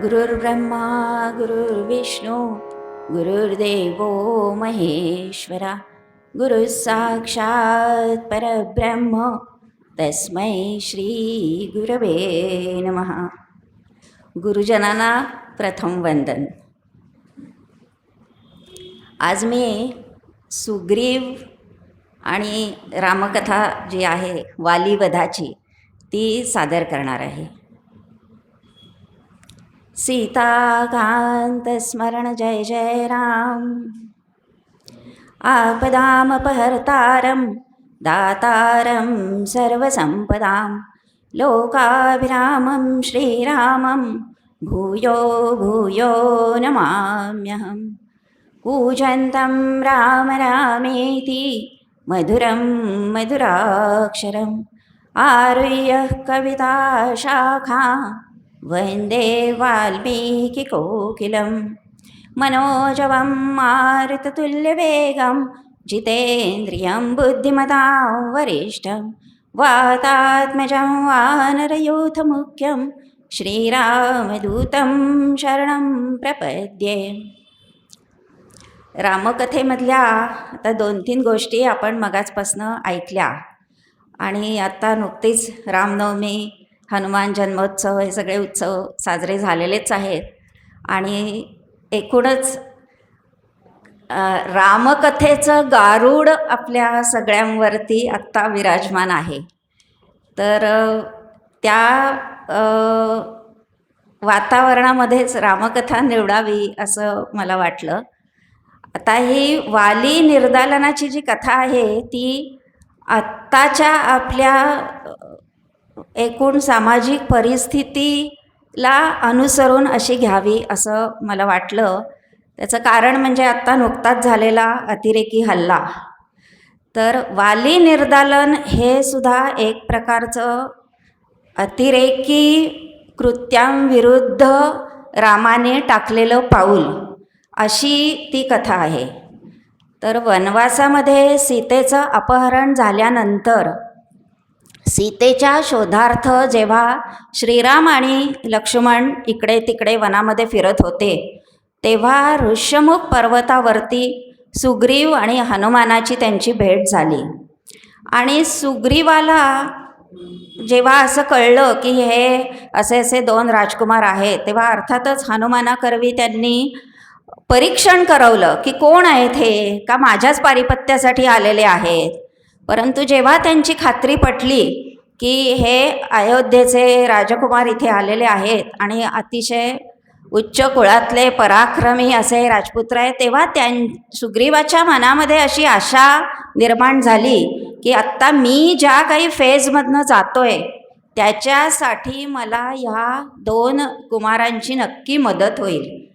गुरुर्ब्रह्मा गुरुर्विष्णू गुरुर्देवो महेश्वरा गुरु साक्षात् परब्रह्म तस्मै श्री गुरवे नमः. गुरुजनांना प्रथम वंदन. आज मी सुग्रीव आणि रामकथा जी आहे वालीवधाची ती सादर करणार आहे. सीताकान्तस्मरण जय जय राम। आपदामपहर्तारं दातारं सर्वसम्पदां लोकाभिरामं श्रीरामं भूयो भूयो नमाम्यहं। कूजन्तं राम रामेति मधुरं मधुराक्षरम् आरुह्य कविताशाखा वन्दे वाल्मीकिकोकिलं मनोजवं मारुततुल्यवेगं जितेन्द्रियं बुद्धिमतां वरिष्ठं वातात्मजं वानरयूथमुख्यं श्रीरामदूतं शरणं प्रपद्ये। रामकथेमधल्या आता दोन तीन गोष्टी आपण मगाचपासनं ऐकल्या. आणि आत्ता नुकतीच रामनवमी हनुमान जन्मोत्सव हे सगळे उत्सव साजरे झालेलेच आहेत. आणि एकूणच रामकथेचं गारूड आपल्या सगळ्यांवरती आत्ता विराजमान आहे. तर त्या वातावरणामध्येच रामकथा निवडावी असं मला वाटलं. आता ही वाली निर्दालनाची जी कथा आहे ती आत्ताच्या आपल्या एकूण सामाजिक परिस्थितीला अनुसरून अशी घ्यावी असं मला वाटलं. त्याचं कारण म्हणजे आत्ता नुकताच झालेला अतिरेकी हल्ला. तर वाली निर्दालन हे सुद्धा एक प्रकारचं अतिरेकी कृत्यांविरुद्ध रामाने टाकलेलं पाऊल अशी ती कथा आहे. तर वनवासामध्ये सीतेचं अपहरण झाल्यानंतर सीतेच्या शोधार्थ जेव्हा श्रीराम आणि लक्ष्मण इकडे तिकडे वनामध्ये फिरत होते तेव्हा ऋष्यमुख पर्वतावरती सुग्रीव आणि हनुमानाची त्यांची भेट झाली. आणि सुग्रीवाला जेव्हा असं कळलं की हे असे असे दोन राजकुमार आहेत तेव्हा अर्थातच हनुमानाकरवी त्यांनी परीक्षण करवलं की कोण आहेत हे? का माझ्याच पारिपत्यासाठी आलेले आहेत? परंतु जेव्हा त्यांची खात्री पटली की हे अयोध्येचे राजकुमार इथे आलेले आहेत आणि अतिशय उच्च कुळातले पराक्रमी असे राजपुत्र आहे तेव्हा त्यां सुग्रीवाच्या मनामध्ये अशी आशा निर्माण झाली की आत्ता मी ज्या काही फेजमधनं जातो आहे त्याच्यासाठी मला ह्या दोन कुमारांची नक्की मदत होईल.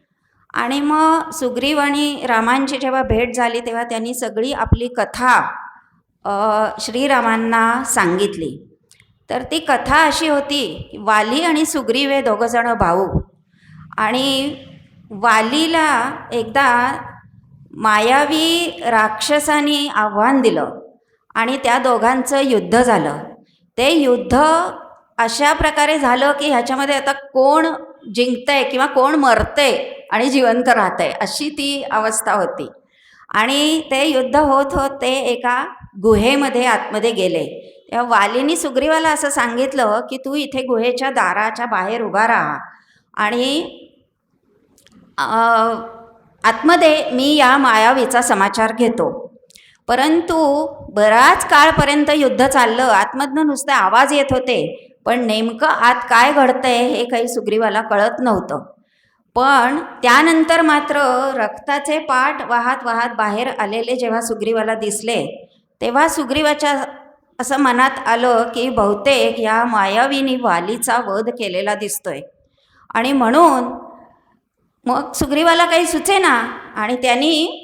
आणि मग सुग्रीव आणि रामांची जेव्हा भेट झाली तेव्हा त्यांनी सगळी आपली कथा श्रीरामांना सांगितली. तर ती कथा अशी होती की वाली आणि सुग्रीव हे दोघंजणं भाऊ. आणि वालीला एकदा मायावी राक्षसानी आव्हान दिलं आणि त्या दोघांचं युद्ध झालं. ते युद्ध अशा प्रकारे झालं की ह्याच्यामध्ये आता कोण जिंकतंय किंवा कोण मरतंय आणि जिवंत राहतंय अशी ती अवस्था होती. आणि ते युद्ध होत होत ते एका गुहेमध्ये आतमध्ये गेले. तेव्हा वालीनी सुग्रीवाला असं सांगितलं की तू इथे गुहेच्या दाराच्या बाहेर उभा राहा. आणि आतमध्ये मी या मायावीचा समाचार घेतो. परंतु बराच काळपर्यंत युद्ध चाललं. आतमधनं नुसते आवाज येत होते. पण नेमकं आत काय घडतंय हे काही सुग्रीवाला कळत नव्हतं. पण त्यानंतर मात्र रक्ताचे पाठ वाहत वाहत बाहेर आलेले जेव्हा सुग्रीवाला दिसले तेव्हा सुग्रीवाच्या असं मनात आलं की बहुतेक या मायावीनी वालीचा वध केलेला दिसतोय. आणि म्हणून मग सुग्रीवाला काही सुचेना आणि त्यांनी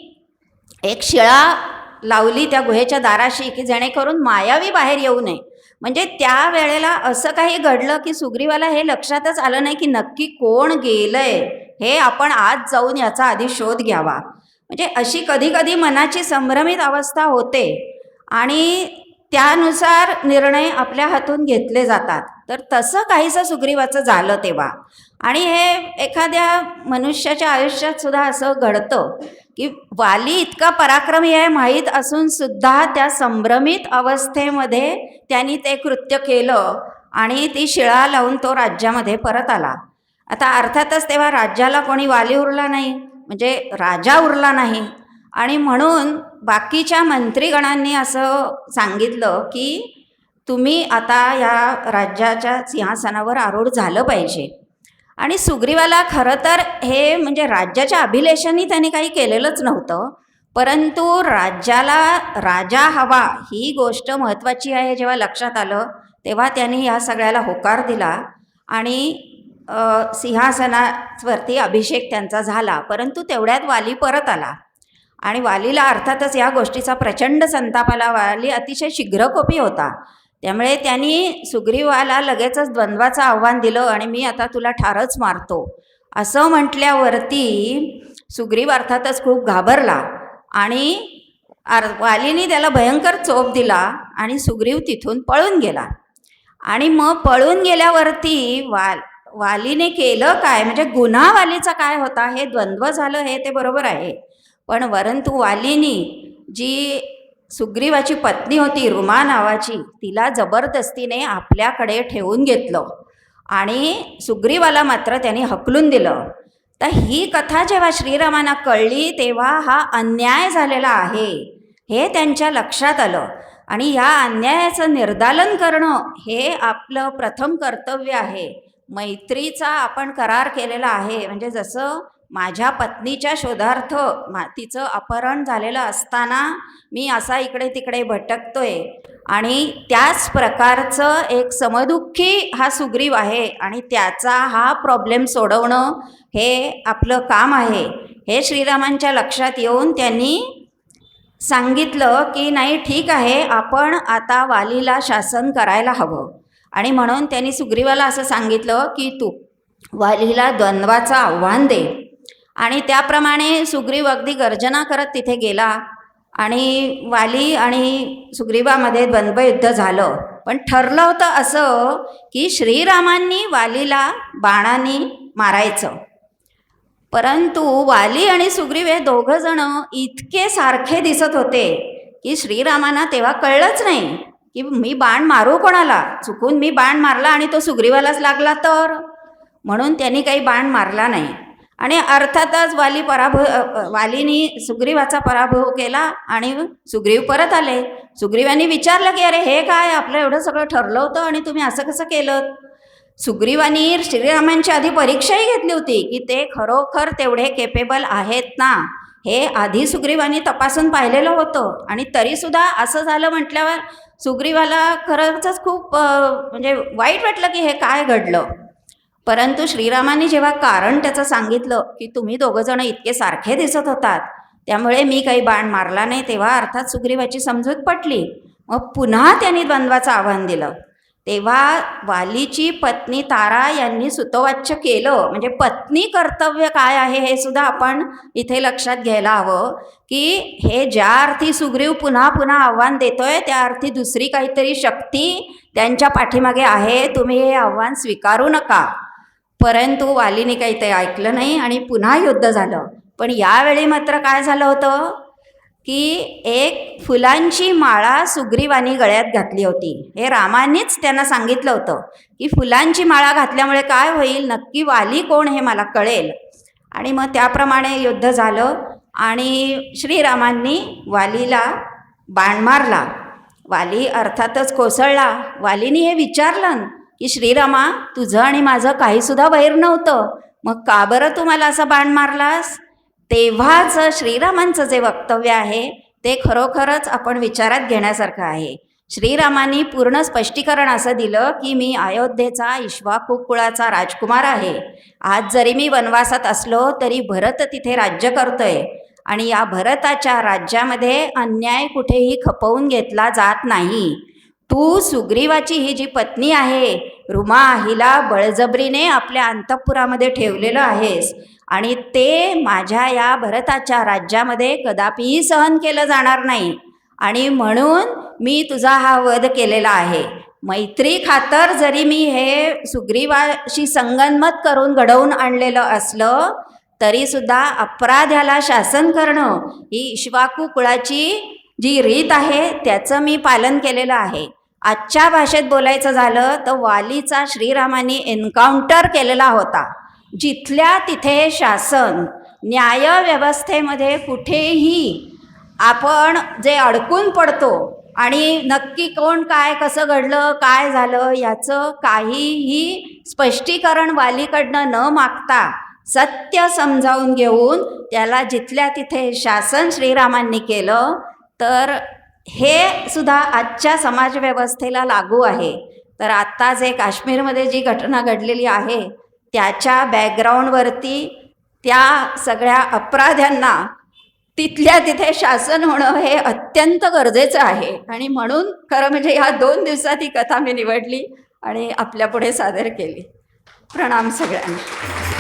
एक शिळा लावली त्या गुहेच्या दाराशी की जेणेकरून मायावी बाहेर येऊ नये. म्हणजे त्या वेळेला असं काही घडलं की सुग्रीवाला हे लक्षातच आलं नाही की नक्की कोण गेलंय. हे आपण आज जाऊन याचा आधी शोध घ्यावा. म्हणजे अशी कधी कधी मनाची संभ्रमित अवस्था होते. आणि त्यानुसार निर्णय आपल्या हातून घेतले जातात. तर तसं काहीसं सुग्रीवाचं झालं तेव्हा. आणि हे एखाद्या मनुष्याच्या आयुष्यात सुद्धा असं घडतं की वाली इतका पराक्रमी आहे माहीत असून सुद्धा त्या संभ्रमित अवस्थेमध्ये त्यांनी ते कृत्य केलं आणि ती शिळा लावून तो राज्यामध्ये परत आला. आता अर्थातच तेव्हा राज्याला कोणी वाली उरला नाही. म्हणजे राजा उरला नाही. आणि म्हणून बाकीच्या मंत्रीगणांनी असं सांगितलं की तुम्ही आता या राज्याच्या सिंहासनावर आरूढ झालं पाहिजे. आणि सुग्रीवाला खरं तर हे म्हणजे राज्याच्या अभिलेषाने त्यांनी काही केलेलंच नव्हतं परंतु राज्याला राजा हवा ही गोष्ट महत्त्वाची आहे जेव्हा लक्षात आलं तेव्हा त्यांनी ह्या सगळ्याला होकार दिला आणि सिंहासनावरती अभिषेक त्यांचा झाला परंतु तेवढ्यात वाली परत आला. आणि वालीला अर्थातच या गोष्टीचा प्रचंड संताप आला वाली अतिशय शीघ्रकोपी होता. त्यामुळे त्यांनी सुग्रीवाला लगेचच द्वंद्वाचं आव्हान दिलं आणि मी आता तुला ठारच मारतो. असं म्हटल्यावरती सुग्रीव अर्थातच खूप घाबरला आणि आर वालीने त्याला भयंकर चोप दिला आणि सुग्रीव तिथून पळून गेला. आणि मग पळून गेल्यावरती वाल वालीने केलं काय? म्हणजे गुन्हा वालीचा काय होता? हे द्वंद्व झालं हे ते बरोबर आहे. पण वरंतु वालीनी जी सुग्रीवाची पत्नी होती रुमा नावाची तिला जबरदस्तीने आपल्याकडे ठेवून घेतलं. आणि सुग्रीवाला मात्र त्यांनी हकलून दिलं. तर ही कथा जेव्हा श्रीरामांना कळली तेव्हा हा अन्याय झालेला आहे. हे त्यांच्या लक्षात आलं. आणि या अन्यायाचं निर्दालन करणं हे आपलं प्रथम कर्तव्य आहे. मैत्रीचा आपण करार केलेला आहे. म्हणजे जसं माझ्या पत्नीच्या शोधार्थ मा तिचं अपहरण झालेलं असताना मी असा इकडे तिकडे भटकतोय. आणि त्याच प्रकारचं एक समदुःखी हा सुग्रीव आहे आणि त्याचा हा प्रॉब्लेम सोडवणं हे आपलं काम आहे. हे श्रीरामांच्या लक्षात येऊन त्यांनी सांगितलं की नाही ठीक आहे आपण आता वालीला शासन करायला हवं. आणि म्हणून त्यांनी सुग्रीवाला असं सांगितलं की तू वालीला द्वंद्वाचं आव्हान दे. आणि त्याप्रमाणे सुग्रीव अगदी गर्जना करत तिथे गेला. आणि वाली आणि सुग्रीवामध्ये द्वंद्वयुद्ध झालं. पण ठरलं होतं असं की श्रीरामांनी वालीला बाणांनी मारायचं. परंतु वाली आणि सुग्रीव हे दोघंजणं इतके सारखे दिसत होते की श्रीरामांना तेव्हा कळलंच नाही की मी बाण मारू कोणाला? चुकून मी बाण मारला आणि तो सुग्रीवालाच लागला तर? म्हणून त्यांनी काही बाण मारला नाही. आणि अर्थातच वाली पराभव वालीनी सुग्रीवाचा पराभव केला आणि सुग्रीव परत आले. सुग्रीवांनी विचारलं की अरे हे काय? आपलं एवढं सगळं ठरलं होतं आणि तुम्ही असं कसं केलं सुग्रीवानी श्रीरामांची आधी परीक्षाही घेतली होती की ते खरोखर तेवढे केपेबल आहेत ना? हे आधी सुग्रीवानी तपासून पाहिलेलं होतं. आणि तरीसुद्धा असं झालं म्हटल्यावर सुग्रीवाला खरंच खूप म्हणजे वाईट वाटलं की हे काय घडलं? परंतु श्रीरामाने जेव्हा कारण त्याचं सांगितलं की तुम्ही दोघंजणं इतके सारखे दिसत होतात त्यामुळे मी काही बाण मारला नाही तेव्हा अर्थात सुग्रीवाची समजूत पटली. मग पुन्हा त्यांनी द्वंद्वाचं आव्हान दिलं. तेव्हा वालीची पत्नी तारा यांनी सुतवाच्य केलं. म्हणजे पत्नी कर्तव्य काय आहे हे सुद्धा आपण इथे लक्षात घ्यायला हवं की हे ज्या अर्थी सुग्रीव पुन्हा पुन्हा आव्हान देतोय त्या अर्थी दुसरी काहीतरी शक्ती त्यांच्या पाठीमागे आहे. तुम्ही हे आव्हान स्वीकारू नका. परंतु वालीने काही ते ऐकलं नाही आणि पुन्हा युद्ध झालं. पण यावेळी मात्र काय झालं होतं? की एक फुलांची माळा सुग्रीवानी गळ्यात घातली होती. हे रामानेच त्यांना सांगितलं होतं की फुलांची माळा घातल्यामुळे काय होईल? नक्की वाली कोण हे मला कळेल. आणि मग त्याप्रमाणे युद्ध झालं आणि श्रीरामांनी वालीला बाण मारला. वाली अर्थातच कोसळला. वालीने हे विचारलं. की श्रीरामा तुझं आणि माझं काहीसुद्धा वैर नव्हतं. मग का बरं तू मला असा बाण मारलास? तेव्हाच श्रीरामांचं जे वक्तव्य आहे ते खरोखरच आपण विचारात घेण्यासारखं आहे. श्रीरामांनी पूर्ण स्पष्टीकरण असं दिलं की मी अयोध्येचा इश्वाकू कुळाचा राजकुमार आहे. आज जरी मी वनवासात असलो तरी भरत तिथे राज्य करतोय. आणि या भरताच्या राज्यामध्ये अन्याय कुठेही खपवून घेतला जात नाही. तू सुग्रीवाची ही जी पत्नी आहे रुमा हिला बळजबरीने आपल्या अंतःपुरामध्ये ठेवलेलं आहेस आणि ते माझ्या या भरताच्या राज्यामध्ये कदापिही सहन केलं जाणार नाही. आणि म्हणून मी तुझा हा वध केलेला आहे. मैत्री खातर जरी मी हे सुग्रीवाशी संगनमत करून घडवून आणलेलं असलं तरीसुद्धा अपराध्याला शासन करणं ही इश्वाकू कुळाची जी रीत आहे त्याचं मी पालन केलेलं आहे. आजच्या भाषेत बोलायचं झालं तर वालीचा श्रीरामाने एन्काउंटर केलेला होता. जिथल्या तिथे शासन न्यायव्यवस्थेमध्ये कुठेही आपण जे अडकून पडतो आणि नक्की कोण काय कसं घडलं काय झालं याचं काहीही स्पष्टीकरण वालीकडनं न मागता सत्य समजावून घेऊन त्याला जिथल्या तिथे शासन श्रीरामांनी केलं तर हे सुद्धा आजच्या समाजव्यवस्थेला लागू आहे. तर आत्ता जे काश्मीरमध्ये जी घटना घडलेली आहे त्याच्या बॅकग्राऊंडवरती त्या सगळ्या अपराध्यांना तिथल्या तिथे शासन होणं हे अत्यंत गरजेचं आहे. आणि म्हणून खरं म्हणजे ह्या दोन दिवसात ही कथा मी निवडली आणि आपल्यापुढे सादर केली. प्रणाम सगळ्यांना.